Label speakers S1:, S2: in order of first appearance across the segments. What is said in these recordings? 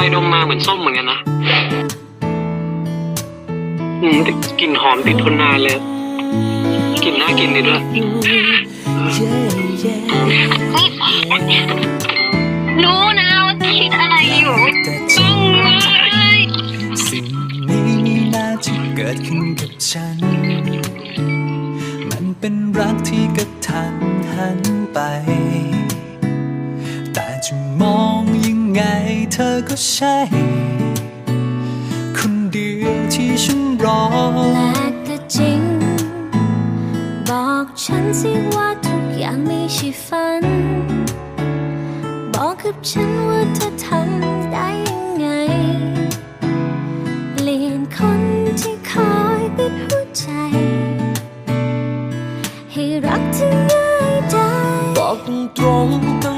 S1: ไปดมมาเหมือนส้มเหมือนกันนะอืมแต่กลิ่นหอมติดทนนานเลยกลิ่นน่ากินดีด้วย
S2: รู้นะว่าคิดอะไรอยู่ต้องเลย
S3: สิ่งนี้ไม่น่าจะเกิดขึ้นกับฉัน มันเป็นรักที่กระทันหันไป แต่จะมองยังไง เธอก็ใช่ คนเดียวที่ฉันรอ
S4: แปลกแต่จริง บอกฉันสิว่าทุกอย่างไม่ใช่ฝัน บอกกับฉันว่าเธอทำได้ยังไง เปลี่ยนคนที่คอยปิดหัวใจ ให้รักที่ง่ายได้
S5: บอกตรงๆตั้งแต่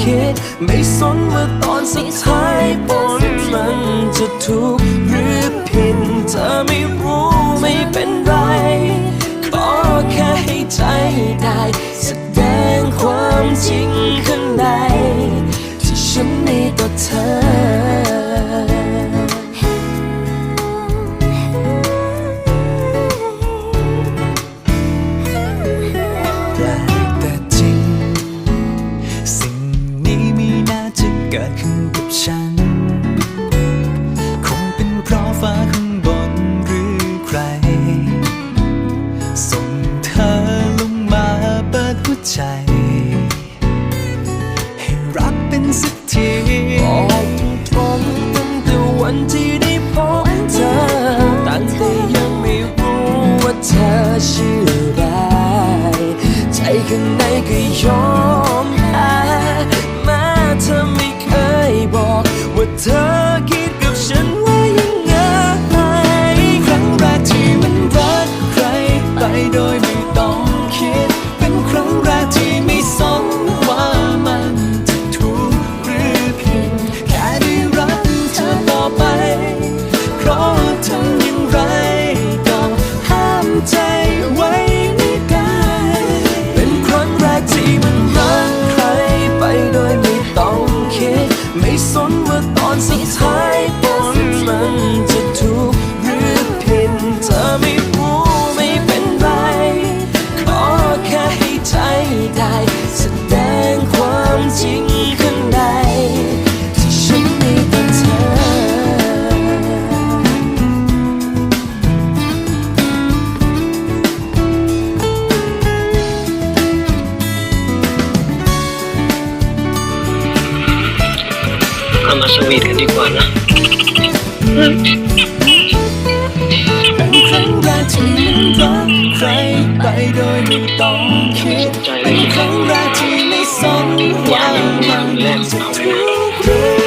S3: คิด ไม่สนว่าตอ
S5: นสุดท้ายผลมันจะถูกหรือผิดเธอไม่รู้ไม่เป็นไร รั
S3: กเป็นสักที
S5: บอกตรงตั้งแต่วันที่ได้พบเธอตั้งแต่ยังไม่รู้ว่าเธอชื่ออะไรใจข้างในก็ยอมแพ้แม้เธอไม่เคยบอกว่าเธอคิดกับฉันว่ายังไง
S3: ครั้งแรกที่มันรักใครไปโดยไม่ต้อง
S1: สวีทกันดีกว่านะ
S3: เป็นครั้งแรกที่มันรักใครไปโดยไม่ต้องคิดเป็นครั้งแรกที่ไม่สนว่ามันจะถูก